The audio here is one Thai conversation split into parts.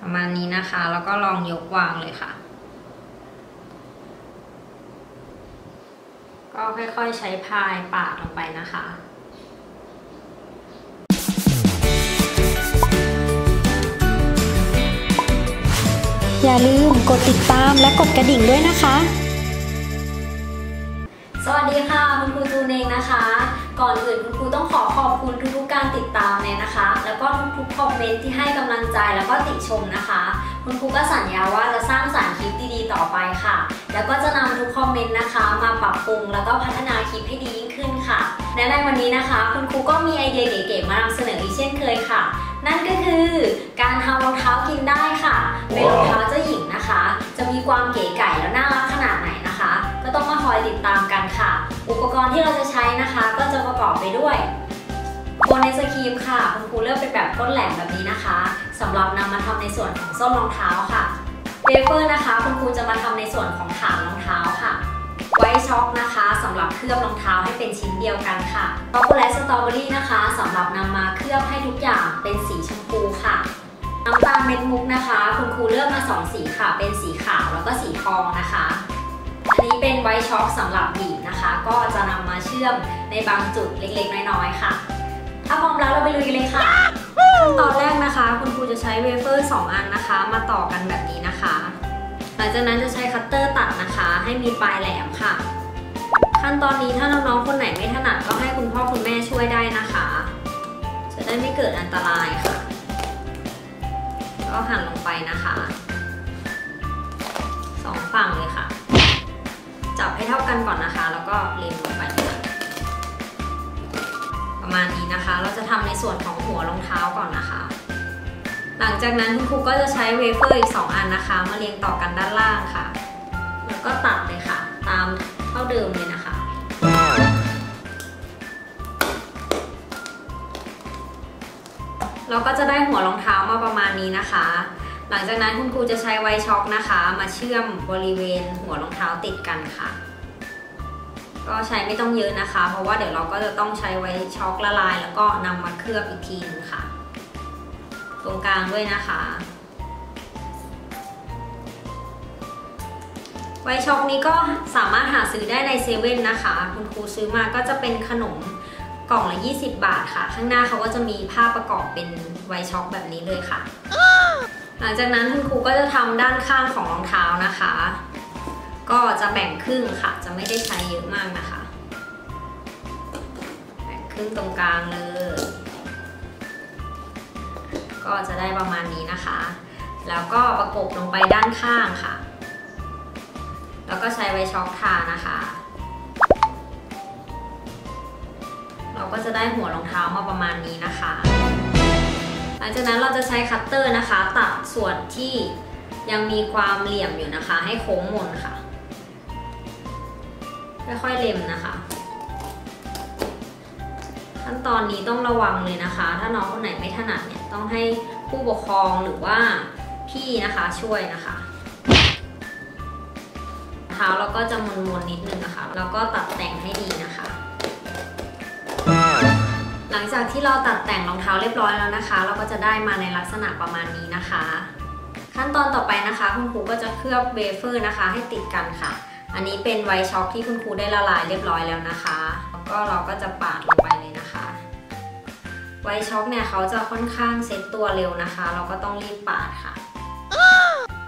ประมาณนี้นะคะ แล้วก็ลองยกวางเลยค่ะ ก็ค่อยๆใช้พายปาดลงไปนะคะอย่าลืมกดติดตามและกดกระดิ่งด้วยนะคะ สวัสดีค่ะ คุณครูจูนเองนะคะ ก่อนอื่นคุณครูต้องขอขอบคุณทุก เมนต์ที่ให้กำลังใจแล้วก็ติชมนะคะ คุณครูก็สัญญาว่าจะสร้างสรรค์คลิปดีๆ ต่อไปค่ะ แล้วก็จะนำทุกคอมเมนต์นะคะ มาปรับปรุงแล้วก็พัฒนาคลิปให้ดียิ่งขึ้นค่ะและในวันนี้นะคะ คุณครูก็มีไอเดียเก๋ๆมานำเสนออีกเช่นเคยค่ะ นั่นก็คือการทำรองเท้ากินได้ค่ะ เป็นรองเท้าเจ้าหญิงนะคะ จะมีความเก๋ไก่แล้วน่ารักขนาดไหนนะคะ ก็ต้องมาคอยติดตามกันค่ะ อุปกรณ์ที่เราจะใช้นะคะ ก็จะประกอบไปด้วย โคนไอศครีมค่ะคุณครูเลือกเป็นแบบก้นแหลมแบบนี้นะคะสำหรับนำมาทำในส่วนของส้นรองเท้าค่ะเวเฟอร์นะคะคุณครูจะมาทำในส่วนของฐานรองเท้าค่ะไวท์ช็อกนะคะสำหรับเคลือบรองเท้าให้เป็นชิ้นเดียวกันค่ะช็อกโกแลตสตรอเบอรี่นะคะสำหรับนำมาเคลือบให้ทุกอย่างเป็นสีชมพูค่ะน้ำตาลเม็ดมุกนะคะ คุณครูเลือกมา 2 สีค่ะ เป็นสีขาวแล้วก็สีทองนะคะ อันนี้เป็นไวท์ช็อกสำหรับบีบนะคะ ก็จะนำมาเชื่อมในบางจุดเล็กๆ น้อยๆค่ะ ถ้าพร้อมแล้วเราไปลุยกันเลยค่ะขั้นตอนแรกนะคะ คุณครูจะใช้เวเฟอร์2อันนะคะ มาต่อกันแบบนี้นะคะ หลังจากนั้นจะใช้คัตเตอร์ตัดนะคะ ให้มีปลายแหลมค่ะ ขั้นตอนนี้ถ้าน้องๆคนไหนไม่ถนัดก็ให้คุณพ่อคุณแม่ช่วยได้นะคะ จะได้ไม่เกิดอันตรายค่ะ ก็หั่นลงไปนะคะสองฝั่งเลยค่ะ จับให้เท่ากันก่อนนะคะ แล้วก็เล็มลงไปประมาณนี้ ส่วนของหัวรองเท้าก่อนนะคะ หลังจากนั้นคุณครูก็จะใช้เวเฟอร์อีก 2 อันนะคะ มาเรียงต่อกันด้านล่างค่ะ แล้วก็ตัดเลยค่ะ ตามเท่าเดิมเลยนะคะ เราก็จะได้หัวรองเท้ามาประมาณนี้นะคะ หลังจากนั้นคุณครูจะใช้ไวช็อกนะคะ มาเชื่อมบริเวณหัวรองเท้าติดกันค่ะ ก็ใช้ไม่ต้องเยอะนะคะ เพราะว่าเดี๋ยวเราก็จะต้องใช้ไวช็อกละลาย แล้วก็นำมาเคลือบอีกทีนึงค่ะ ตรงกลางด้วยนะคะ ไวช็อกนี้ก็สามารถหาซื้อได้ในเซเว่นนะคะ คุณครูซื้อมาก็จะเป็นขนมกล่องละ 20 บาทค่ะ ข้างหน้าเขาก็จะมีภาพประกอบเป็นไวช็อกแบบนี้เลยค่ะ หลังจากนั้นคุณครูก็จะทำด้านข้างของรองเท้านะคะ ก็จะแบ่งครึ่งค่ะ จะไม่ได้ใช้เยอะมากนะคะ แบ่งครึ่งตรงกลางเลย ก็จะได้ประมาณนี้นะคะ แล้วก็ประกบลงไปด้านข้างค่ะ แล้วก็ใช้ไวช็อกทานะคะ เราก็จะได้หัวรองเท้ามาประมาณนี้นะคะหลังจากนั้นเราจะใช้คัตเตอร์นะคะ ตัดส่วนที่ยังมีความเหลี่ยมอยู่นะคะ ให้โค้งมนค่ะ ค่อยๆเล็มนะคะ ขั้นตอนนี้ต้องระวังเลยนะคะ ถ้าน้องคนไหนไม่ถนัดเนี่ยต้องให้ผู้ปกครองหรือว่าพี่นะคะช่วยนะคะเท้าเราก็จะมวนๆนิดนึงนะคะ แล้วก็ตัดแต่งให้ดีนะคะ หลังจากที่เราตัดแต่งรองเท้าเรียบร้อยแล้วนะคะ เราก็จะได้มาในลักษณะประมาณนี้นะคะ ขั้นตอนต่อไปนะคะ คุณครูก็จะเคลือบเวเฟอร์นะคะ ให้ติดกันค่ะ อันนี้เป็นไวท์ช็อกที่คุณครูได้ละลายเรียบร้อยแล้วนะคะแล้วก็เราก็จะปาดลงไปเลยนะคะ ไวท์ช็อกเนี่ยเขาจะค่อนข้างเซ็ตตัวเร็วนะคะ เราก็ต้องรีบปาดค่ะ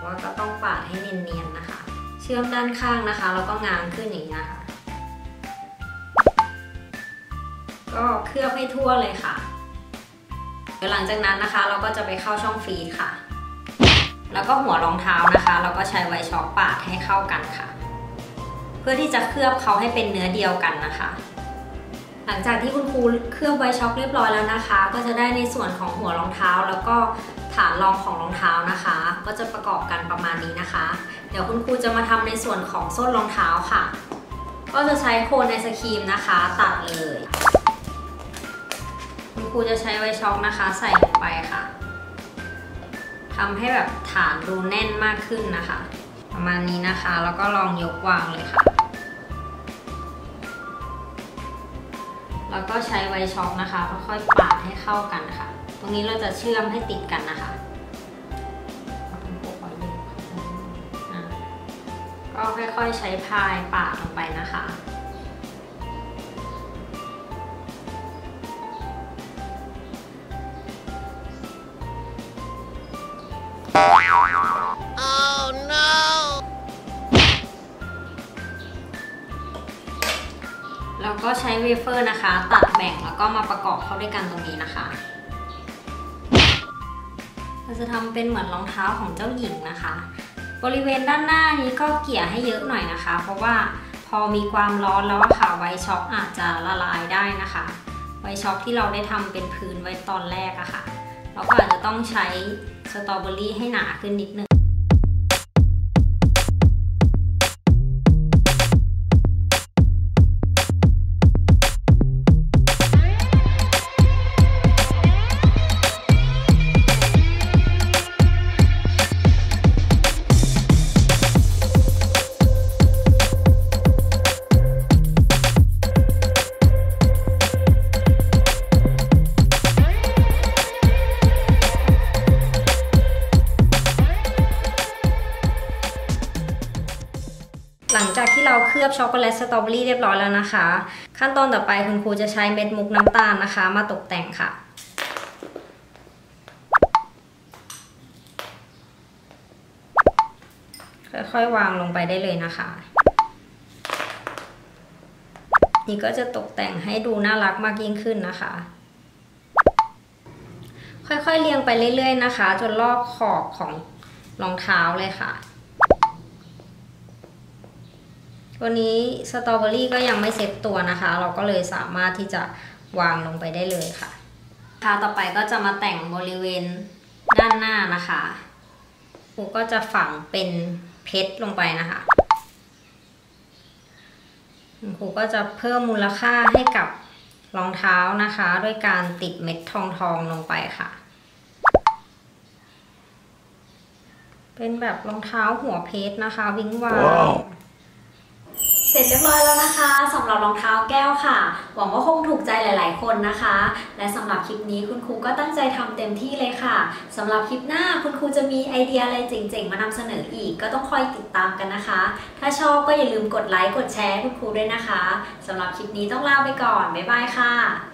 ว่าก็ต้องปาดให้เนียนๆนะคะ เชื่อมด้านข้างนะคะ แล้วก็งามขึ้นอย่างนี้นะคะ ก็เคลือบให้ทั่วเลยค่ะเดี๋ยวหลังจากนั้นนะคะ เราก็จะไปเข้าช่องฟรีดค่ะ แล้วก็หัวรองเท้านะคะ เราก็ใช้ไวช็อกปาดให้เข้ากันค่ะ เพื่อที่จะเคลือบเขาให้เป็นเนื้อเดียวกันนะคะ หลังจากที่คุณครูเคลือบไวช็อกเรียบร้อยแล้วนะคะ ก็จะได้ในส่วนของหัวรองเท้า แล้วก็ฐานรองของรองเท้านะคะ ก็จะประกอบกันประมาณนี้นะคะ เดี๋ยวคุณครูจะมาทำในส่วนของส้นรองเท้าค่ะ ก็จะใช้โคนไอศครีมนะคะ ตัดเลย คุณครูจะใช้ไวช็อกนะคะ ใส่ลงไปค่ะทำให้แบบฐานดูแน่นมากขึ้นนะคะ ประมาณนี้นะคะ แล้วก็ลองยกวางเลยค่ะ แล้วก็ใช้ไวช็อคนะคะค่อยๆปาดให้เข้ากันค่ะ ตรงนี้เราจะเชื่อมให้ติดกันนะคะ ก็ค่อยๆใช้พายปาดลงไปนะคะ ใช้เวเฟอร์นะคะ ตัดแบ่งแล้วก็มาประกอบเข้าด้วยกันตรงนี้นะคะ เราจะทำเป็นเหมือนรองเท้าของเจ้าหญิงนะคะ บริเวณด้านหน้านี้ก็เกี่ยให้เยอะหน่อยนะคะ เพราะว่าพอมีความร้อนแล้วค่ะไวช็อกอาจจะละลายได้นะคะ ไวช็อกที่เราได้ทำเป็นพื้นไว้ตอนแรกอะค่ะเราก็อาจจะต้องใช้สตรอเบอรี่ให้หนาขึ้นนิดนึง ลังจากที่เราเคลือบช็อกโกแลตสตรอเบอรี่เรียบร้อยแล้วนะคะ ขั้นตอนต่อไปคุณครูจะใช้เม็ดมุกน้ำตาลนะคะ มาตกแต่งค่ะค่อยๆวางลงไปได้เลยนะคะ นี่ก็จะตกแต่งให้ดูน่ารักมากยิ่งขึ้นนะคะ ค่อยๆเรียงไปเรื่อยๆนะคะ จนรอบขอบของรองเท้าเลยค่ะ ตัวนี้สตรอเบอรี่ก็ยังไม่เซ็ตตัวนะคะ เราก็เลยสามารถที่จะวางลงไปได้เลยค่ะค่ะต่อไปก็จะมาแต่งบริเวณด้านหน้านะคะครูก็จะฝังเป็นเพชรลงไปนะคะครูก็จะเพิ่มมูลค่าให้กับรองเท้านะคะ ด้วยการติดเม็ดทองทองลงไปค่ะ เป็นแบบรองเท้าหัวเพชรนะคะ วิ้งวาว Wow. เสร็จเรียบร้อยแล้วนะคะสำหรับรองเท้าแก้วค่ะ หวังว่าคงถูกใจหลาย ๆ คนนะคะ และสำหรับคลิปนี้คุณครูก็ตั้งใจทำเต็มที่เลยค่ะสำหรับคลิปหน้าคุณครูจะมีไอเดียอะไรเจ๋ง ๆ มานำเสนออีก ก็ต้องคอยติดตามกันนะคะ ถ้าชอบก็อย่าลืมกดไลค์กดแชร์คุณครูด้วยนะคะสำหรับคลิปนี้ต้องลาไปก่อนบ๊ายบายค่ะ